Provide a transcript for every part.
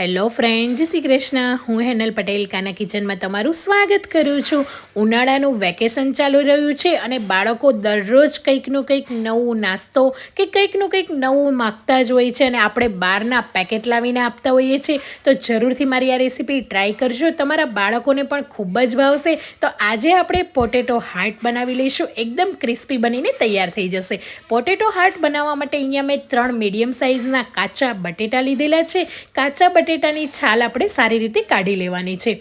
Hello friend જય શ્રી કૃષ્ણ. હું હેનલ પટેલ, કાના કિચનમાં તમારું સ્વાગત કરું છું. ઉનાળાનું વેકેશન ચાલુ રહ્યું છે અને બાળકો દરરોજ કંઈકનું કંઈક નવું નાસ્તો કે કંઈકનું કંઈક નવું માગતા જ હોય છે અને આપણે બહારના પેકેટ લાવીને આપતા હોઈએ છીએ. તો જરૂરથી મારી આ રેસીપી ટ્રાય કરજો. તમારા બાળકોને પણ ખૂબ જ ભાવશે. તો આજે આપણે પોટેટો હાર્ટ બનાવી લઈશું. એકદમ ક્રિસ્પી બનીને તૈયાર થઈ જશે. પોટેટો હાર્ટ બનાવવા માટે અહીંયા મેં ત્રણ મીડિયમ સાઇઝના કાચા બટેટા લીધેલા છે. કાચા બટેટાની છાલ આપણે સારી રીતે કાઢી લેવાની છે.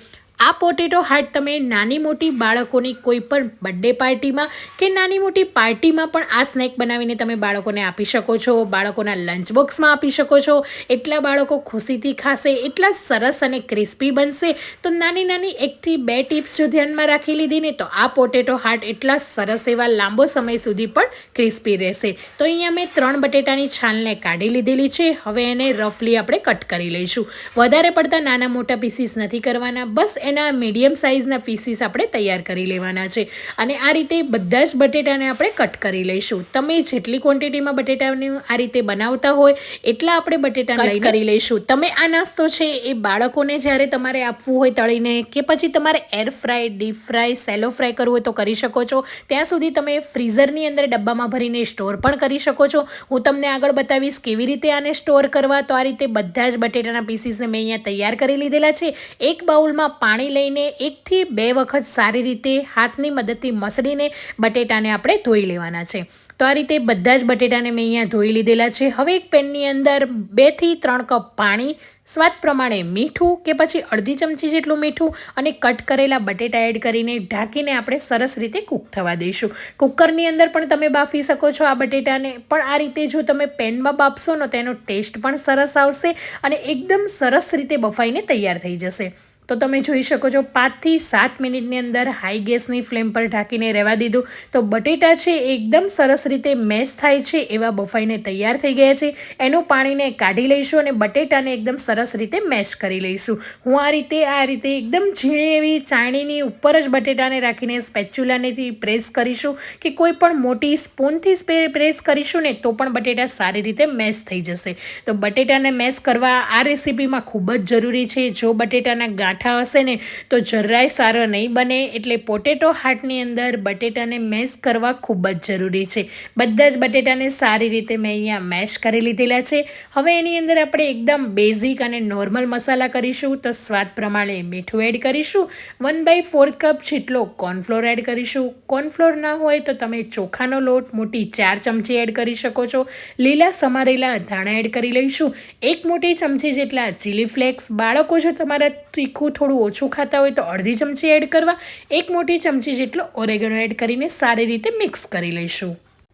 આ પોટેટો હાર્ટ તમે નાની મોટી બાળકોની કોઈ પણ બર્થડે પાર્ટીમાં કે નાની મોટી પાર્ટીમાં પણ આ સ્નેક બનાવીને તમે બાળકોને આપી શકો છો, બાળકોના લંચ બોક્સમાં આપી શકો છો. એટલા બાળકો ખુશીથી ખાશે, એટલા સરસ અને ક્રિસ્પી બનશે. તો નાની નાની એકથી બે ટિપ્સ જો ધ્યાનમાં રાખી લીધી ને, તો આ પોટેટો હાર્ટ એટલા સરસ એવા લાંબો સમય સુધી પણ ક્રિસ્પી રહેશે. તો અહીંયા મેં ત્રણ બટેટાની છાલને કાઢી લીધેલી છે. હવે એને રફલી આપણે કટ કરી લઈશું. વધારે પડતા નાના મોટા પીસીસ નથી કરવાના. બસ એના મીડિયમ સાઇઝના પીસીસ આપણે તૈયાર કરી લેવાના છે. અને આ રીતે બધા જ બટેટાને આપણે કટ કરી લઈશું. તમે જેટલી ક્વોન્ટિટીમાં બટેટાને આ રીતે બનાવતા હોય એટલા આપણે બટેટા લઈ કરી લઈશું. તમે આ નાસ્તો છે એ બાળકોને જ્યારે તમારે આપવું હોય તળીને કે પછી તમારે air fry deep fry shallow fry કરવું હોય તો કરી શકો છો. ત્યાં સુધી તમે ફ્રીઝરની અંદર ડબ્બામાં ભરીને સ્ટોર પણ કરી શકો છો. હું તમને આગળ બતાવીશ કેવી રીતે આને સ્ટોર કરવા. તો આ રીતે બધા જ બટેટાના પીસીસને મેં અહીંયા તૈયાર કરી લીધેલા છે. એક બાઉલમાં પાણી લઈને એકથી બે વખત સારી રીતે હાથની મદદથી મસળીને બટેટાને આપણે ધોઈ લેવાના છે. તો આ રીતે બધા જ બટેટાને મેં અહીંયા ધોઈ લીધેલા છે. હવે એક પેનની અંદર બેથી ત્રણ કપ પાણી, સ્વાદ પ્રમાણે મીઠું કે પછી અડધી ચમચી જેટલું મીઠું અને કટ કરેલા બટેટા એડ કરીને ઢાંકીને આપણે સરસ રીતે કૂક થવા દઈશું. કુકરની અંદર પણ તમે બાફી શકો છો આ બટેટાને. પણ આ રીતે જો તમે પેનમાં બાફશો ને તેનો ટેસ્ટ પણ સરસ આવશે અને એકદમ સરસ રીતે બફાઈને તૈયાર થઈ જશે. તો તમે જોઈ શકો છો, પાંચથી સાત મિનિટની અંદર હાઈ ગેસની ફ્લેમ પર ઢાંકીને રહેવા દીધું. તો બટેટા છે એકદમ સરસ રીતે મેશ થાય છે એવા બફાઈને તૈયાર થઈ ગયા છે. એનું પાણીને કાઢી લઈશું અને બટેટાને એકદમ સરસ રીતે મેશ કરી લઈશું. હું આ રીતે આ રીતે એકદમ ઝીણી એવી ચાણીની ઉપર જ બટેટાને રાખીને સ્પેચ્યુલાનેથી પ્રેસ કરીશું કે કોઈ પણ મોટી સ્પૂનથી પ્રેસ કરીશું ને તો પણ બટેટા સારી રીતે મેશ થઈ જશે. તો બટેટાને મેશ કરવા આ રેસીપીમાં ખૂબ જ જરૂરી છે. જો બટેટાના ગાંઠ હશે ને, તો જરાય સારો નહીં બને. એટલે પોટેટો હાર્ટની અંદર બટેટાને મેશ કરવા ખૂબ જ જરૂરી છે. બધા જ બટેટાને સારી રીતે મેં અહીંયા મેશ કરી લીધેલા છે. હવે એની અંદર આપણે એકદમ બેઝિક અને નોર્મલ મસાલા કરીશું, તો સ્વાદ પ્રમાણે મીઠું એડ કરીશું. વન બાય ફોર કપ જેટલો કોર્નફ્લોર એડ કરીશું. કોર્નફ્લોર ના હોય તો તમે ચોખાનો લોટ, મોટી ચાર ચમચી એડ કરી શકો છો. લીલા સમારેલા ધાણા એડ કરી લઈશું. એક મોટી ચમચી જેટલા ચીલી ફ્લેક્સ બાળકો, જો તમારા તીખું તીખું થોડું ઓછું ખાતા હોય તો અડધી ચમચી એડ કરવા, એક મોટી ચમચી જેટલો ઓરેગનો એડ કરીને સારી રીતે મિક્સ કરી લઈશું.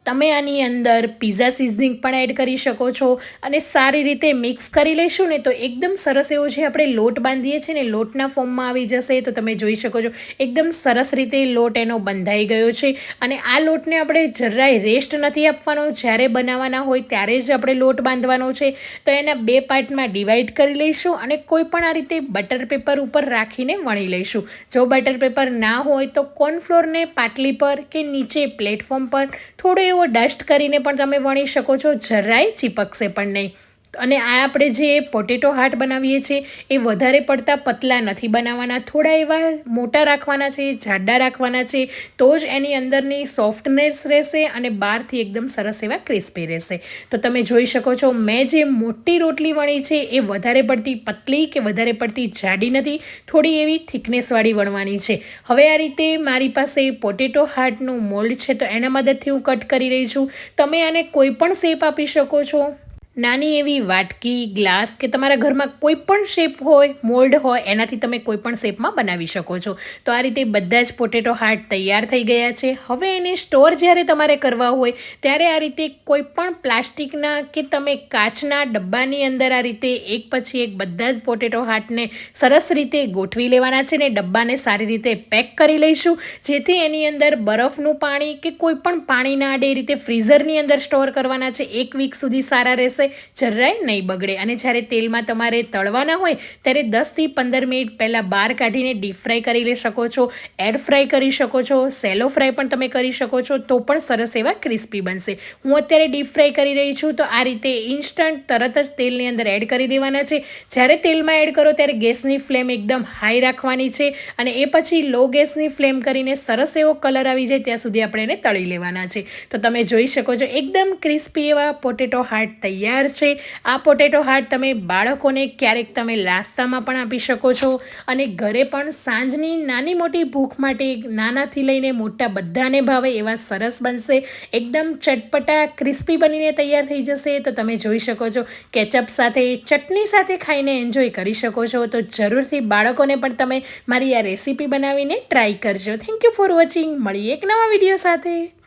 તમે આની અંદર પીઝા સિઝનિંગ પણ એડ કરી શકો છો અને સારી રીતે મિક્સ કરી લઈશું ને તો એકદમ સરસ એવો જે આપણે લોટ બાંધીએ છીએ ને લોટના ફોર્મમાં આવી જશે તો તમે જોઈ શકો છો એકદમ સરસ રીતે લોટ એનો બંધાઈ ગયો છે અને આ લોટને આપણે જરાય રેસ્ટ નથી આપવાનો. જ્યારે બનાવવાના હોય ત્યારે જ આપણે લોટ બાંધવાનો છે. તો એના બે પાર્ટમાં ડિવાઈડ કરી લઈશું અને કોઈ પણ આ રીતે બટર પેપર ઉપર રાખીને વણી લઈશું. જો બટર પેપર ના હોય તો કોર્નફ્લોરને પાટલી પર કે નીચે પ્લેટફોર્મ પર થોડો એવો ડસ્ટ કરીને પણ તમે વણી શકો છો. જરાય ચીપકશે પણ નહીં. અને આ આપણે જે પોટેટો હાર્ટ બનાવીએ છીએ, એ વધારે પડતા પતલા નથી બનાવવાના. થોડા એવા મોટા રાખવાના છે, જાડા રાખવાના છે, તો જ એની અંદરની સોફ્ટનેસ રહેશે અને બહારથી એકદમ સરસ એવા ક્રિસ્પી રહેશે. તો તમે જોઈ શકો છો, મેં જે મોટી રોટલી વણી છે, એ વધારે પડતી પતલી કે વધારે પડતી જાડી નથી, થોડી એવી થિકનેસવાળી વણવાની છે. હવે આ રીતે મારી પાસે પોટેટો હાર્ટનું મોલ્ડ છે, તો એના મદદથી હું કટ કરી રહી છું. તમે આને કોઈ પણ શેપ આપી શકો છો. નાની એવી વાટકી, ગ્લાસ કે તમારા ઘરમાં કોઈ પણ શેપ હોય, મોલ્ડ હોય, એનાથી તમે કોઈ પણ શેપમાં બનાવી શકો છો. તો આ રીતે બધા જ પોટેટો હાર્ટ તૈયાર થઈ ગયા છે. હવે એને સ્ટોર જ્યારે તમારે કરવા હોય, ત્યારે આ રીતે કોઈ પણ પ્લાસ્ટિકના કે તમે કાચના ડબ્બાની અંદર આ રીતે એક પછી એક બધા જ પોટેટો હાર્ટને સરસ રીતે ગોઠવી લેવાના છે ને ડબ્બાને સારી રીતે પેક કરી લઈશું. જેથી એની અંદર બરફનું પાણી કે કોઈ પણ પાણી ના રીતે ફ્રીઝરની અંદર સ્ટોર કરવાના છે. એક વીક સુધી સારા રહેશે. જરાય નહીં બગડે. અને જ્યારે તેલમાં તમારે તળવાના હોય, ત્યારે દસથી પંદર મિનિટ પહેલાં બહાર કાઢીને ડીપ ફ્રાય કરી લઈ શકો છો એર ફ્રાય કરી શકો છો સેલો ફ્રાય પણ તમે કરી શકો છો, તો પણ સરસ એવા ક્રિસ્પી બનશે. હું અત્યારે ડીપ ફ્રાય કરી રહી છું, તો આ રીતે ઇન્સ્ટન્ટ તરત જ તેલની અંદર એડ કરી દેવાના છે. જ્યારે તેલમાં એડ કરો, ત્યારે ગેસની ફ્લેમ એકદમ હાઈ રાખવાની છે અને એ પછી લો ગેસની ફ્લેમ કરીને સરસ એવો કલર આવી જાય, ત્યાં સુધી આપણે એને તળી લેવાના છે. તો તમે જોઈ શકો છો, એકદમ ક્રિસ્પી એવા પોટેટો હાર્ટ તૈયાર છે. આ પોટેટો હાર્ટ તમે બાળકોને ક્યારેક તમે નાસ્તામાં પણ આપી શકો છો અને ઘરે પણ સાંજની નાની મોટી ભૂખ માટે નાનાથી લઈને મોટા બધાને ભાવે એવા સરસ બનશે. એકદમ ચટપટા, ક્રિસ્પી બનીને તૈયાર થઈ જશે તો તમે જોઈ શકો છો કેચઅપ સાથે, ચટણી સાથે ખાઈને એન્જોય કરી શકો છો. તો જરૂરથી બાળકોને પણ તમે મારી આ રેસીપી બનાવીને ટ્રાય કરજો. Thank you for watching. મળીએ એક નવા વીડિયો સાથે.